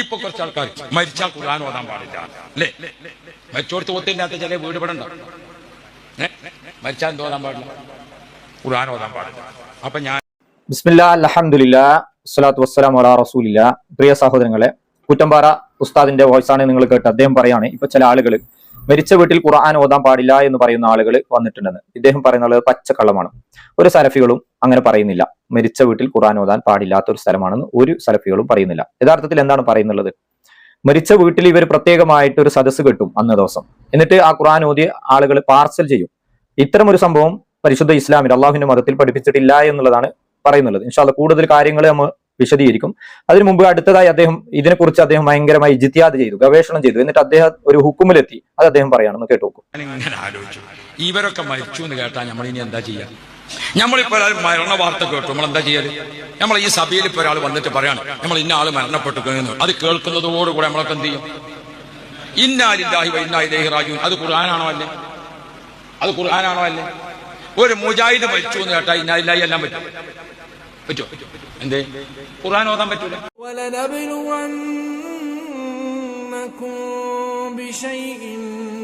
ഇപ്പൊ കുറച്ച് ആൾക്കാർ മരിച്ചാൽ ഖുർആൻ ഓതാൻ പാടില്ല. അല്ലേ മരിച്ചോടത്ത് ഒത്തില്ലാത്ത ചില വീട് ഏ? മരിച്ചാൽ എന്ത് പാടില്ല? ഖുർആൻ ഓതാൻ പാടില്ല. അപ്പൊ ഞാൻ ബിസ്മില്ല സ്വലാത്തു വസ്സലാം അലാ റസൂലില്ല. പ്രിയ സഹോദരങ്ങളെ കുറ്റമ്പാറ ഉസ്താദിന്റെ വോയിസ് ആണ് നിങ്ങൾ കേട്ട് അദ്ദേഹം പറയാണ് ഇപ്പൊ ചില ആളുകൾ മരിച്ച വീട്ടിൽ ഖുർആൻ ഓതാൻ പാടില്ല എന്ന് പറയുന്ന ആളുകൾ വന്നിട്ടുണ്ടെന്ന്. ഇദ്ദേഹം പറയുന്നത് പച്ചക്കള്ളമാണ്. ഒരു സലഫികളും അങ്ങനെ പറയുന്നില്ല. മരിച്ച വീട്ടിൽ ഖുറാൻ ഓതാൻ പാടില്ലാത്ത ഒരു സ്ഥലമാണെന്ന് ഒരു സലഫികളും പറയുന്നില്ല. യഥാർത്ഥത്തിൽ എന്താണ് പറയുന്നുള്ളത്? മരിച്ച വീട്ടിൽ ഇവർ പ്രത്യേകമായിട്ട് ഒരു സദസ്സ് കിട്ടും അന്ന് ദിവസം. എന്നിട്ട് ആ ഖുറാൻ ഓതി ആളുകൾ പാർസൽ ചെയ്യും. ഇത്തരം ഒരു സംഭവം പരിശുദ്ധ ഇസ്ലാമിൽ അള്ളാഹുവിന്റെ മതത്തിൽ പഠിപ്പിച്ചിട്ടില്ല എന്നുള്ളതാണ് പറയുന്നുള്ളത് ഇൻഷാല്ല കൂടുതൽ കാര്യങ്ങൾ നമ്മൾ വിശദീകരിക്കും. അതിനു മുമ്പ് അടുത്തതായി അദ്ദേഹം ഇതിനെക്കുറിച്ച് അദ്ദേഹം ഭയങ്കരമായി ജിത്യാദ് ചെയ്തു ഗവേഷണം ചെയ്തു. എന്നിട്ട് അദ്ദേഹം ഒരു ഹുക്കുമിലെത്തി. അത് അദ്ദേഹം പറയാണെന്ന് കേട്ടു ഇവരൊക്കെ മരിച്ചു എന്ന് കേട്ടാൽ നമ്മൾ ഇനി എന്താ ചെയ്യാ? നമ്മളിപ്പോ ഒരാൾ മരണ വാർത്ത കേട്ടു. നമ്മൾ എന്താ ചെയ്യൽ? നമ്മൾ ഈ സഭയിൽ ഇപ്പൊ ഒരാൾ വന്നിട്ട് പറയാണ് നമ്മൾ ഇന്ന ആൾ മരണപ്പെട്ടു കഴിഞ്ഞു അത് കേൾക്കുന്നതോടുകൂടെ നമ്മളൊക്കെ എന്ത് ചെയ്യും? ഇന്നാലില്ലാഹി വ ഇന്നാ ഇലൈഹി റാജിഊൻ. അത് ഖുർആനാണോ അല്ലേ? അത് ഖുർആനാണോ അല്ലേ? ഒരു മുജാഹിദ് മരിച്ചു എന്ന് കേട്ടാ ഇന്നാലില്ലാഹി എല്ലാം പറ്റും. പറ്റുമോ എന്തേ? ഖുർആൻ ഓതാൻ പറ്റൂല. ولنبلونكم بشيء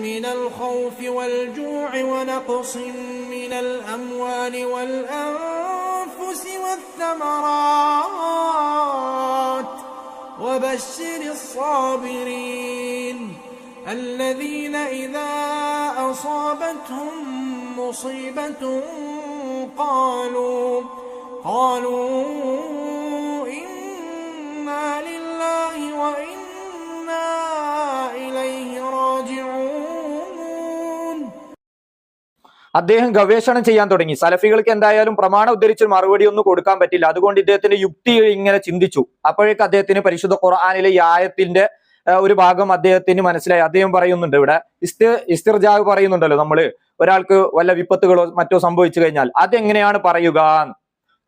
من الخوف والجوع ونقص من الأموال والأنفس والثمرات. وبشر الصابرين الذين إذا أصابتهم مصيبة قالوا قالوا അദ്ദേഹം ഗവേഷണം ചെയ്യാൻ തുടങ്ങി. സലഫികൾക്ക് എന്തായാലും പ്രമാണ ഉദ്ധരിച്ച് മറുപടി ഒന്നും കൊടുക്കാൻ പറ്റില്ല. അതുകൊണ്ട് ഇദ്ദേഹത്തിന്റെ യുക്തി ഇങ്ങനെ ചിന്തിച്ചു. അപ്പോഴേക്ക് അദ്ദേഹത്തിന് പരിശുദ്ധ ഖുർആാനിലെ ഈ ആയത്തിന്റെ ഒരു ഭാഗം അദ്ദേഹത്തിന് മനസ്സിലായി. അദ്ദേഹം പറയുന്നുണ്ട് ഇവിടെ ഇസ്തി ഇസ്തിർജാവ് പറയുന്നുണ്ടല്ലോ നമ്മൾ. ഒരാൾക്ക് വല്ല വിപത്തുകളോ മറ്റോ സംഭവിച്ചു കഴിഞ്ഞാൽ അതെങ്ങനെയാണ് പറയുക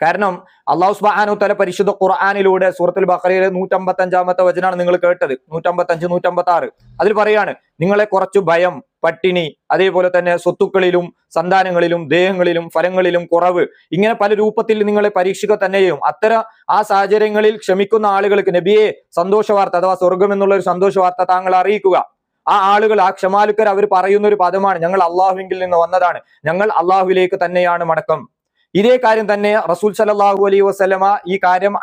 കാരണം അള്ളാഹു സുബ്ഹാനഹു തല പരിശുദ്ധ ഖുർആാനിലൂടെ സൂറത്തുൽ ബഖറയിലെ നൂറ്റമ്പത്തഞ്ചാമത്തെ വചനാണ് നിങ്ങൾ കേട്ടത്. നൂറ്റമ്പത്തി അഞ്ച് നൂറ്റമ്പത്തി ആറ് അതിൽ പറയാണ് നിങ്ങളെ കുറച്ചു ഭയം പട്ടിണി അതേപോലെ തന്നെ സ്വത്തുക്കളിലും സന്താനങ്ങളിലും ദേഹങ്ങളിലും ഫലങ്ങളിലും കുറവ് ഇങ്ങനെ പല രൂപത്തിൽ നിങ്ങളെ പരീക്ഷിക്കുക തന്നെയും അത്തരം ആ സാഹചര്യങ്ങളിൽ ക്ഷമിക്കുന്ന ആളുകൾക്ക് നബിയെ സന്തോഷ വാർത്ത അഥവാ സ്വർഗം എന്നുള്ള ഒരു സന്തോഷ വാർത്ത താങ്കൾ അറിയിക്കുക. ആ ആളുകൾ ആ ക്ഷമാലുക്കർ അവർ പറയുന്ന ഒരു പദമാണ് ഞങ്ങൾ അള്ളാഹുവിൽ നിന്ന് വന്നതാണ്. ഞങ്ങൾ അള്ളാഹുവിലേക്ക് തന്നെയാണ് മടക്കം. ഇതേ കാര്യം തന്നെ റസൂൽ സലാഹു അലൈ വസ്ലമ ഈ കാര്യം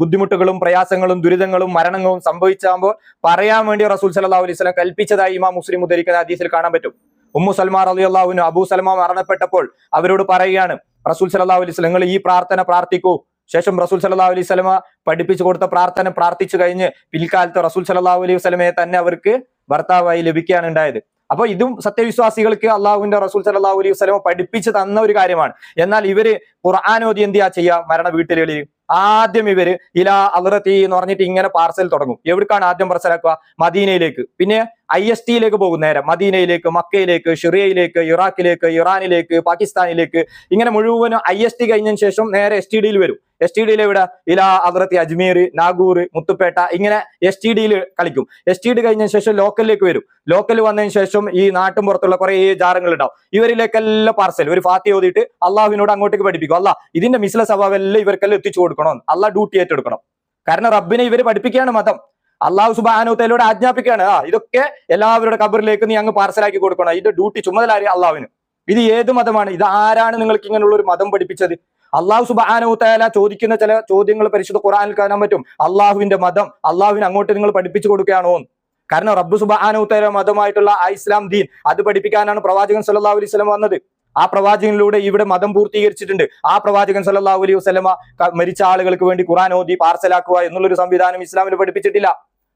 ബുദ്ധിമുട്ടുകളും പ്രയാസങ്ങളും ദുരിതങ്ങളും മരണങ്ങളും സംഭവിച്ചാകുമ്പോൾ പറയാൻ വേണ്ടി റസൂൽ സല്ലല്ലാഹു അലൈഹി സ്വലം കൽപ്പിച്ചതായി ഇമാ മുസ്ലിം ഉദ്ധരിക്കുന്ന ഹദീസിൽ കാണാൻ പറ്റും. ഉമ്മു സൽമാ റളിയല്ലാഹുവിന് അബൂ സൽമ മരണപ്പെട്ടപ്പോൾ അവരോട് പറയുകയാണ് റസൂൽ സലാഹു അലൈഹി വസല്ലം നിങ്ങൾ ഈ പ്രാർത്ഥന പ്രാർത്ഥിക്കൂ. ശേഷം റസൂൽ സല്ലല്ലാഹു അലൈഹി സ്വലമ പഠിപ്പിച്ചു കൊടുത്ത പ്രാർത്ഥന പ്രാർത്ഥിച്ചു കഴിഞ്ഞ് പിൽക്കാലത്ത് റസൂൽ സല്ലല്ലാഹു അലൈഹി സ്വലമയെ തന്നെ അവർക്ക് ഭർത്താവായി ലഭിക്കുകയാണ് ഉണ്ടായത്. അപ്പൊ ഇതും സത്യവിശ്വാസികൾക്ക് അള്ളാഹുവിന്റെ റസൂൽ സല്ലല്ലാഹു അലൈഹി വസല്ലമ പഠിപ്പിച്ചു തന്ന ഒരു കാര്യമാണ്. എന്നാൽ ഇവർ ഖുർആാനോദി എന്ത് ചെയ്യാ ചെയ്യാ? മരണ വീട്ടിലുകളിൽ ആദ്യം ഇവർ ഇലാ അലറത്തി എന്ന് പറഞ്ഞിട്ട് ഇങ്ങനെ പാർസൽ തുടങ്ങും. എവിടേക്കാണ് ആദ്യം പാർസലാക്കുക മദീനയിലേക്ക്. പിന്നെ ഐ എസ് ടിയിലേക്ക് പോകും നേരെ. മദീനയിലേക്ക് മക്കയിലേക്ക് ഷിറിയയിലേക്ക് ഇറാഖിലേക്ക് ഇറാനിലേക്ക് പാകിസ്ഥാനിലേക്ക്. ഇങ്ങനെ മുഴുവനും ഐ എസ് ടി കഴിഞ്ഞതിന് ശേഷം നേരെ എസ് ടി ഡിയിൽ വരും. എസ് ടി ഡിയിൽ എവിടെ? ഇലാ അതിർത്തി അജ്മീർ നാഗൂർ മുത്തുപേട്ട ഇങ്ങനെ എസ് ടി ഡിയിൽ കളിക്കും. എസ് ടി ഡി കഴിഞ്ഞതിന് ശേഷം ലോക്കലിലേക്ക് വരും. ലോക്കൽ വന്നതിന് ശേഷം ഈ നാട്ടും പുറത്തുള്ള കുറെ ജാറങ്ങൾ ഉണ്ടാവും ഇവരിലേക്കെല്ലാം പാർസൽ ഒരു ഫാത്തി ഓതിയിട്ട് അള്ളാഹുവിനോട് അങ്ങോട്ടേക്ക് പഠിപ്പിക്കും. അല്ല ഇതിന്റെ മിസ്ല സ്വഭാവമെല്ലാം ഇവർക്കെല്ലാം എത്തിച്ചു കൊടുക്കണം അല്ല ഡ്യൂട്ടി ഏറ്റെടുക്കണം. കാരണം റബ്ബിനെ ഇവർ പഠിപ്പിക്കുകയാണ് മതം. അള്ളാഹു സുബാനുത്തലോട് ആജ്ഞാപിക്കുകയാണ്. ആ ഇതൊക്കെ എല്ലാവരുടെ കബറിലേക്ക് നീ അങ്ങ് പാർസലാക്കി കൊടുക്കണം. ഇതിന്റെ ഡ്യൂട്ടി ചുമതല അള്ളാഹുവിന്. ഇത് ഏത് മതമാണ്? ഇത് ആരാണ് നിങ്ങൾക്ക് ഇങ്ങനെയുള്ള ഒരു മതം പഠിപ്പിച്ചത്? അള്ളാഹു സുബാനുത്തല ചോദിക്കുന്ന ചില ചോദ്യങ്ങൾ പരിശുദ്ധ ഖുറാനിൽ കാണാൻ പറ്റും. അള്ളാഹുവിന്റെ മതം അള്ളാഹുവിന് അങ്ങോട്ട് നിങ്ങൾ പഠിപ്പിച്ചു കൊടുക്കുകയാണോ കാരണം റബ്ബു സുബാനുത്തല മതമായിട്ടുള്ള ആ ഇസ്ലാം ദീൻ അത് പഠിപ്പിക്കാനാണ് പ്രവാചകൻ സല്ലാ അലൈഹി വന്നത്. ആ പ്രവാചകനിലൂടെ ഇവിടെ മതം പൂർത്തീകരിച്ചിട്ടുണ്ട്. ആ പ്രവാചകൻ സല്ലല്ലാഹു അലൈഹി വസല്ലമ മരിച്ച ആളുകൾക്ക് വേണ്ടി ഖുറാൻ ഓതി പാർസലാക്കുക എന്നുള്ളൊരു സംവിധാനം ഇസ്ലാമിൽ പഠിപ്പിച്ചിട്ടില്ല.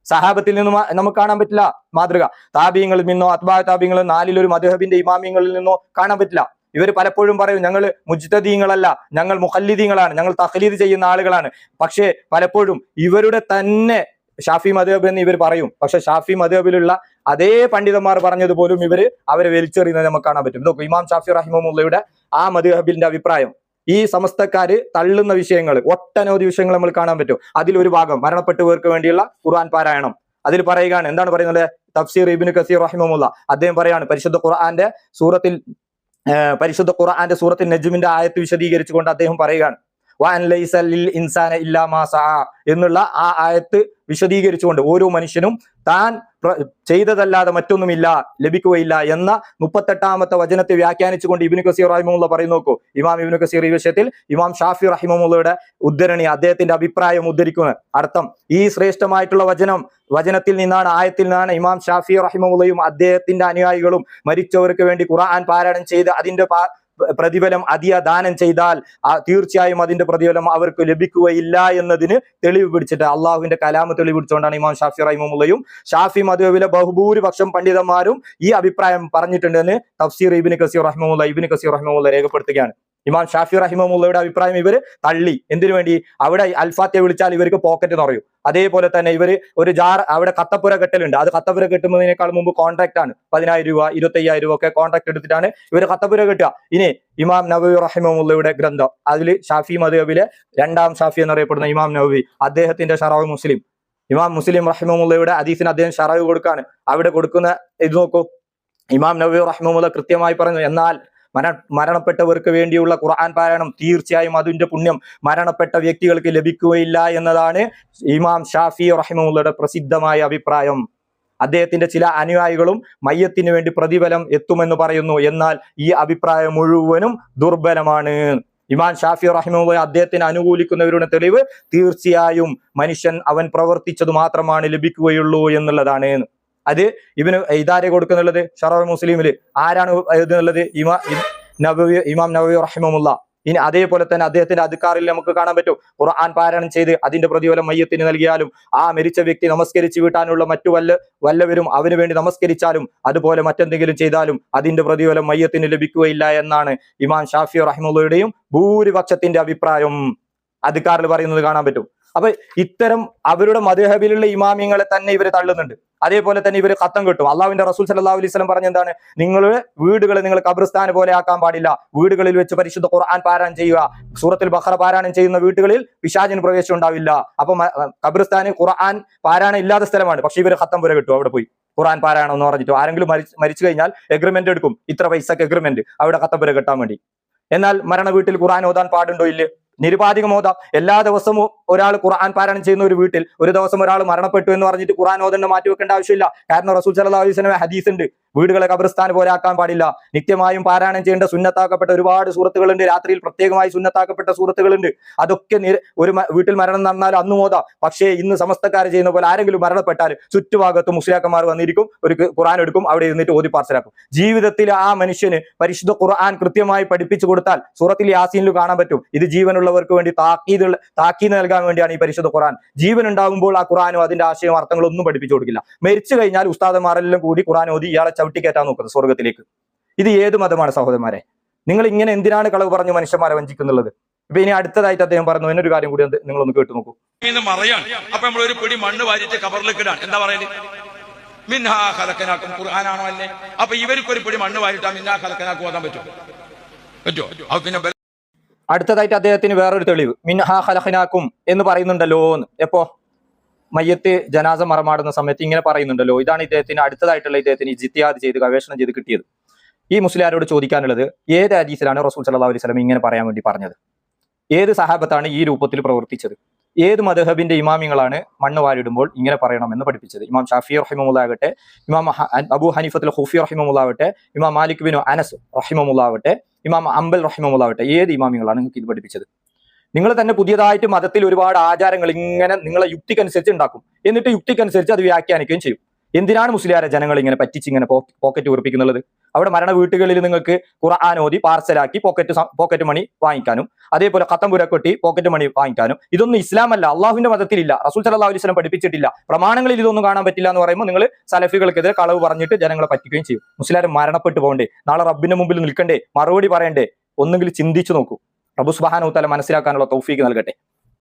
സഹാബത്തിൽ നിന്നും നമുക്ക് കാണാൻ പറ്റില്ല മാതൃക. താബിയങ്ങളിൽ നിന്നോ അത്ബാ താബിയങ്ങളിൽ നാലിലൊരു മധുഹബിന്റെ ഇമാമിയങ്ങളിൽ നിന്നോ കാണാൻ പറ്റില്ല. ഇവർ പലപ്പോഴും പറയും ഞങ്ങൾ മുജ്തദീങ്ങളല്ല ഞങ്ങൾ മുഹല്ലിദീങ്ങളാണ് ഞങ്ങൾ തഹലീദ് ചെയ്യുന്ന ആളുകളാണ്. പക്ഷേ പലപ്പോഴും ഇവരുടെ തന്നെ ഷാഫി മധുഹബ് എന്ന് ഇവർ പറയും. പക്ഷെ ഷാഫി മധുഹബിലുള്ള അതേ പണ്ഡിതന്മാർ പറഞ്ഞതുപോലും ഇവർ അവരെ വലിച്ചെറിയുന്നത് നമുക്ക് കാണാൻ പറ്റും. നോക്കൂ ഇമാം ഷാഫി റഹിമുള്ളയുടെ ആ മധുഹബിന്റെ അഭിപ്രായം. ഈ സമസ്തക്കാര് തള്ളുന്ന വിഷയങ്ങൾ ഒട്ടനവധി വിഷയങ്ങൾ നമ്മൾ കാണാൻ പറ്റും. അതിലൊരു ഭാഗം മരണപ്പെട്ടവർക്ക് വേണ്ടിയുള്ള ഖുർആൻ പാരായണം. അതിൽ പറയുകയാണ് എന്താണ് പറയുന്നത്? തഫ്സീർ ഇബിന് കസീർ റഹിമുള്ള അദ്ദേഹം പറയാണ് പരിശുദ്ധ ഖുർആന്റെ സൂറത്തിൽ പരിശുദ്ധ ഖുർആന്റെ സൂറത്തിൽ നജുമിന്റെ ആയത്ത് വിശദീകരിച്ചുകൊണ്ട് അദ്ദേഹം പറയുകയാണ് ഇൻസാന എന്നുള്ള ആ ആയത്ത് വിശദീകരിച്ചുകൊണ്ട് ഓരോ മനുഷ്യനും താൻ ചെയ്തതല്ലാതെ മറ്റൊന്നുമില്ല ലഭിക്കുകയില്ല എന്ന മുപ്പത്തെട്ടാമത്തെ വചനത്തെ വ്യാഖ്യാനിച്ചുകൊണ്ട് ഇബിനു കസീർ റഹിമുള്ള പറയുന്നു നോക്കൂ. ഇമാം ഇബിനു കസീർ ഈ വിഷയത്തിൽ ഇമാം ഷാഫി റഹിമുള്ളയുടെ ഉദ്ധരണി അദ്ദേഹത്തിന്റെ അഭിപ്രായം ഉദ്ധരിക്കുന്നു. അർത്ഥം ഈ ശ്രേഷ്ഠമായിട്ടുള്ള വചനം വചനത്തിൽ നിന്നാണ് ആയത്തിൽ നിന്നാണ് ഇമാം ഷാഫി റഹിമുള്ളയും അദ്ദേഹത്തിന്റെ അനുയായികളും മരിച്ചവർക്ക് വേണ്ടി ഖുർആൻ പാരായണം ചെയ്ത് അതിന്റെ പ്രതിഫലം അതിയ ദാനം ചെയ്താൽ തീർച്ചയായും അതിന്റെ പ്രതിഫലം അവർക്ക് ലഭിക്കുകയില്ല എന്നതിന് തെളിവ് പിടിച്ചിട്ട് അള്ളാഹുവിന്റെ കലാമ തെളിവ് പിടിച്ചുകൊണ്ടാണ് ഇമാം ഷാഫി റഹിമുള്ളയും ഷാഫി മധുവിലെ ബഹുഭൂരിപക്ഷം പണ്ഡിതന്മാരും ഈ അഭിപ്രായം പറഞ്ഞിട്ടുണ്ടെന്ന് തഫ്സീർ ഇബിന് കസീർ റഹ്മുല്ല ഇബിന് കസീർ റഹ്മുല്ല രേഖപ്പെടുത്തുകയാണ്. ഇമാം ഷാഫി റഹിമുള്ളയുടെ അഭിപ്രായം ഇവർ തള്ളി. എന്തിനു വേണ്ടി? അവിടെ അൽഫാത്തെ വിളിച്ചാൽ ഇവർക്ക് പോക്കറ്റ് നിറയും. അതേപോലെ തന്നെ ഇവർ ഒരു ജാർ അവിടെ കത്തപ്പുര കെട്ടലുണ്ട്. അത് കത്തപ്പുര കെട്ടുന്നതിനേക്കാൾ മുമ്പ് കോൺട്രാക്ട് ആണ്. പതിനായിരം രൂപ ഇരുപത്തയ്യായിരം രൂപ ഒക്കെ കോൺട്രാക്ട് എടുത്തിട്ടാണ് ഇവർ കത്തപ്പുര കെട്ടുക. ഇനി ഇമാം നബി റഹിമുള്ളയുടെ ഗ്രന്ഥം. അതിൽ ഷാഫി മദബിലെ രണ്ടാം ഷാഫി എന്നറിയപ്പെടുന്ന ഇമാം നബി അദ്ദേഹത്തിന്റെ ഷറാവ് മുസ്ലിം. ഇമാം മുസ്ലിം റഹിമുള്ളയുടെ അദീസിന് അദ്ദേഹം ഷറാവ് കൊടുക്കാണ്. അവിടെ കൊടുക്കുന്ന ഇത് നോക്കൂ. ഇമാം നബി റഹിമുല്ല കൃത്യമായി പറഞ്ഞു എന്നാൽ മരണപ്പെട്ടവർക്ക് വേണ്ടിയുള്ള ഖുർആൻ പാരായണം തീർച്ചയായും അതിന്റെ പുണ്യം മരണപ്പെട്ട വ്യക്തികൾക്ക് ലഭിക്കുകയില്ല എന്നതാണ് ഇമാം ഷാഫി റഹിമുള്ളയുടെ പ്രസിദ്ധമായ അഭിപ്രായം. അദ്ദേഹത്തിന്റെ ചില അനുയായികളും മയ്യത്തിന് വേണ്ടി പ്രതിഫലം എത്തുമെന്ന് പറയുന്നു. എന്നാൽ ഈ അഭിപ്രായം മുഴുവനും ദുർബലമാണ്. ഇമാൻ ഷാഫി റഹിമുള്ള അദ്ദേഹത്തിന് അനുകൂലിക്കുന്നവരുടെ തെളിവ് തീർച്ചയായും മനുഷ്യൻ അവൻ പ്രവർത്തിച്ചത് മാത്രമാണ് ലഭിക്കുകയുള്ളൂ എന്നുള്ളതാണ്. അത് ഇവന് ഇതാരെ കൊടുക്കുന്നുള്ളത്? ഷറഫ് മുസ്ലിമിൽ. ആരാണ് എഴുതുന്നുള്ളത്? ഇമാ നബവി ഇമാം നബവി റഹിമുള്ള ഇനി അതേപോലെ തന്നെ അദ്ദേഹത്തിന്റെ അധികാറിൽ നമുക്ക് കാണാൻ പറ്റും. ഖുർആൻ പാരായണം ചെയ്ത് അതിന്റെ പ്രതിഫലം മയ്യത്തിന് നൽകിയാലും ആ മരിച്ച വ്യക്തി നമസ്കരിച്ച് വീട്ടാനുള്ള മറ്റു വല്ല വല്ലവരും അവന് വേണ്ടി നമസ്കരിച്ചാലും അതുപോലെ മറ്റെന്തെങ്കിലും ചെയ്താലും അതിന്റെ പ്രതിഫലം മയ്യത്തിന് ലഭിക്കുകയില്ല എന്നാണ് ഇമാം ഷാഫി റഹിമുള്ളയുടെയും ഭൂരിപക്ഷത്തിന്റെ അഭിപ്രായം. അധികാറിൽ പറയുന്നത് കാണാൻ പറ്റും. അപ്പൊ ഇത്തരം അവരുടെ മധുഹബിലുള്ള ഇമാമിങ്ങളെ തന്നെ ഇവർ തള്ളുന്നുണ്ട്. അതേപോലെ തന്നെ ഇവർ കത്തം കിട്ടും. അള്ളാഹുവിന്റെ റസൂൽ സല്ലല്ലാഹു അലൈഹി വസല്ലം പറഞ്ഞ എന്താണ്? നിങ്ങളുടെ വീടുകളെ നിങ്ങൾ കബ്രിസ്ഥാന പോലെ ആക്കാൻ പാടില്ല. വീടുകളിൽ വെച്ച് പരിശുദ്ധ ഖുർആൻ പാരായണം ചെയ്യുക. സൂറത്തിൽ ബഹ്റ പാരായണം ചെയ്യുന്ന വീടുകളിൽ പിശാചിന് പ്രവേശനം ഉണ്ടാവില്ല. അപ്പൊ കബ്രിസ്ഥാന് ഖുർആൻ പാരായണം ഇല്ലാത്ത സ്ഥലമാണ്. പക്ഷെ ഇവർ ഖത്തം പുര കിട്ടും. അവിടെ പോയി ഖുറാൻ പാരായണം എന്ന് പറഞ്ഞിട്ട് ആരെങ്കിലും മരിച്ചു കഴിഞ്ഞാൽ എഗ്രിമെന്റ് എടുക്കും. ഇത്ര പൈസക്ക് എഗ്രിമെന്റ് അവിടെ ഖത്തം പുര കെട്ടാൻ വേണ്ടി. എന്നാൽ മരണ വീട്ടിൽ ഖുറാൻ ഓതാൻ പാടുണ്ടോ ഇല്ലേ? നിരുപാധികം എല്ലാ ദിവസവും ഒരാൾ ഖുർആൻ പാരായണം ചെയ്യുന്ന ഒരു വീട്ടിൽ ഒരു ദിവസം ഒരാൾ മരണപ്പെട്ടു എന്ന് പറഞ്ഞിട്ട് ഖുർആൻ മാറ്റി വെക്കേണ്ട ആവശ്യമില്ല. കാരണം റസൂൽ സല്ലല്ലാഹു അലൈഹി ഹദീസ് ഉണ്ട്. വീടുകളെ കബർസ്ഥാൻ പോലെ ആക്കാൻ പാടില്ല. നിത്യമായും പാരായണം ചെയ്യേണ്ട സുന്നത്താക്കപ്പെട്ട ഒരുപാട് സുഹൃത്തുക്കളുണ്ട്. രാത്രിയിൽ പ്രത്യേകമായി സുന്നത്താക്കപ്പെട്ട സുഹൃത്തുക്കളുണ്ട്. അതൊക്കെ ഒരു വീട്ടിൽ മരണം നടന്നാൽ അന്ന് മോതാം പക്ഷേ ഇന്ന് സമസ്തക്കാർ ചെയ്യുന്ന പോലെ ആരെങ്കിലും മരണപ്പെട്ടാൽ ചുറ്റുഭാഗത്ത് മുസ്ലിയാക്കന്മാർ വന്നിരിക്കും ഒരു ഖുറാൻ എടുക്കും അവിടെ ഇരുന്നിട്ട് ഓതി പാർസലാക്കും. ജീവിതത്തിൽ ആ മനുഷ്യന് പരിശുദ്ധ ഖുർആൻ കൃത്യമായി പഠിപ്പിച്ചു കൊടുത്താൽ സൂറത്തിൽ യാസീനിൽ കാണാൻ പറ്റും. ഇത് ജീവനുള്ളവർക്ക് വേണ്ടി താക്കീത് താക്കീത് നൽകാൻ വേണ്ടിയാണ് ഈ പരിശുദ്ധ ഖുറാൻ ജീവൻ ഉണ്ടാകുമ്പോൾ ആ ഖുറാനും അതിന്റെ ആശയം അർത്ഥങ്ങളൊന്നും പഠിപ്പിച്ചു കൊടുക്കില്ല. മരിച്ചു കഴിഞ്ഞാൽ ഉസ്താദന്മാരെല്ലാം കൂടി ഖുറാൻ ഓതി ഇയാളെ ചവിട്ടിക്കയറ്റാൻ നോക്കുന്നത് സ്വർഗത്തിലേക്ക് ഇത് ഏത് മതമാണ് സഹോദരന്മാരെ? നിങ്ങൾ ഇങ്ങനെ എന്തിനാണ് കളവ് പറഞ്ഞു മനുഷ്യന്മാരെ വഞ്ചിക്കുന്നുള്ളത്? ഇപ്പൊ ഇനി അടുത്തതായിട്ട് അദ്ദേഹം പറഞ്ഞു എന്നൊരു കാര്യം കൂടി നിങ്ങൾ ഒന്ന് കേട്ടു നോക്കൂ. മറയാണ് അപ്പൊ നമ്മൾ ഒരു പിടി മണ്ണ് വാരിയിട്ട് കബറിലേക്ക് ഇടാൻ. എന്താ പറയുന്നത് മിൻഹാ കലക്കനാക്കും ഖുർആനാണോ അല്ലേ? അപ്പൊ ഇവർക്ക് ഒരു പിടി മണ്ണ് വാരിട്ടാ മിൻഹാ ഖലക്കനാക്കും ഓതാൻ പറ്റുമോ പറ്റുമോ അപ്പൊ പിന്നെ അടുത്തതായിട്ട് അദ്ദേഹത്തിന് വേറൊരു തെളിവ്. മിൻഹാ ഹലഹനാക്കും എന്ന് പറയുന്നുണ്ടല്ലോ എന്ന് എപ്പോ? മയ്യത്ത് ജനാസ മറമാടുന്ന സമയത്ത് ഇങ്ങനെ പറയുന്നുണ്ടല്ലോ. ഇതാണ് ഇദ്ദേഹത്തിന് അടുത്തതായിട്ടുള്ള ഇദ്ദേഹത്തിന് ജിത്തിയാദ് ചെയ്ത് ഗവേഷണം ചെയ്ത് കിട്ടിയത്. ഈ മുസ്ലിയാരോട് ചോദിക്കാനുള്ളത് ഏത് ഹദീസിലാണ് റസൂൽ സല്ലാ അലൈഹി സ്വലം ഇങ്ങനെ പറയാൻ വേണ്ടി പറഞ്ഞത്? ഏത് സഹാബത്താണ് ഈ രൂപത്തിൽ പ്രവർത്തിച്ചത്? ഏത് മദഹബിന്റെ ഇമാമിങ്ങളാണ് മണ്ണ് വാരിടുമ്പോൾ ഇങ്ങനെ പറയണമെന്ന് പഠിപ്പിച്ചത്? ഇമാം ഷാഫി റഹിമുള്ളാകട്ടെ ഇമാം അബു ഹനീഫത്തുൽ ഹുഫി റഹിമുള്ളാവട്ടെ ഇമാം മാലിക് ബിൻ അനസ് റഹിമുള്ളാവട്ടെ ഇമാം അംബൽ റഹിമുള്ളാവട്ടെ ഏത് ഇമാമിങ്ങളാണ് നിങ്ങൾക്ക് ഇത് പഠിപ്പിച്ചത്? നിങ്ങൾ തന്നെ പുതിയതായിട്ട് മതത്തിൽ ഒരുപാട് ആചാരങ്ങൾ ഇങ്ങനെ നിങ്ങളെ യുക്തിക്കനുസരിച്ച് ഉണ്ടാക്കും. എന്നിട്ട് യുക്തിക്കനുസരിച്ച് അത് വ്യാഖ്യാനിക്കുകയും ചെയ്യും. എന്തിനാണ് മുസ്ലിയാരെ ജനങ്ങൾ ഇങ്ങനെ പറ്റിച്ച് ഇങ്ങനെ പോക്കറ്റ് ഉറപ്പിക്കുന്നുള്ളത് അവിടെ മരണ വീട്ടുകളിൽ നിങ്ങൾക്ക് ഖുർആൻ ഓതി പാർസലാക്കി പോക്കറ്റ് പോക്കറ്റ് മണി വാങ്ങിക്കാനും അതേപോലെ ഖത്തം പുരക്കൊട്ടി പോക്കറ്റ് മണി വാങ്ങിക്കാനും. ഇതൊന്നും ഇസ്ലാമല്ല അള്ളാഹുവിന്റെ മതത്തിലില്ല. റസൂൽ സല്ലല്ലാഹു അലൈഹി വസല്ലം പഠിപ്പിച്ചിട്ടില്ല. പ്രമാണങ്ങളിൽ ഇതൊന്നും കാണാൻ പറ്റില്ല എന്ന് പറയുമ്പോൾ നിങ്ങൾ സലഫികൾക്കെതിരെ കളവ് പറഞ്ഞിട്ട് ജനങ്ങളെ പറ്റിക്കുകയും ചെയ്യും. മുസ്ലിയാരെ മരണപ്പെട്ടു പോകണ്ടേ? നാളെ റബ്ബിന്റെ മുമ്പിൽ നിൽക്കണ്ടേ? മറുപടി പറയണ്ടേ? ഒന്നെങ്കിൽ ചിന്തിച്ചു നോക്കൂ. സുബ്ഹാനഹു തആല മനസ്സിലാക്കാനുള്ള തൗഫീക്ക് നൽകട്ടെ.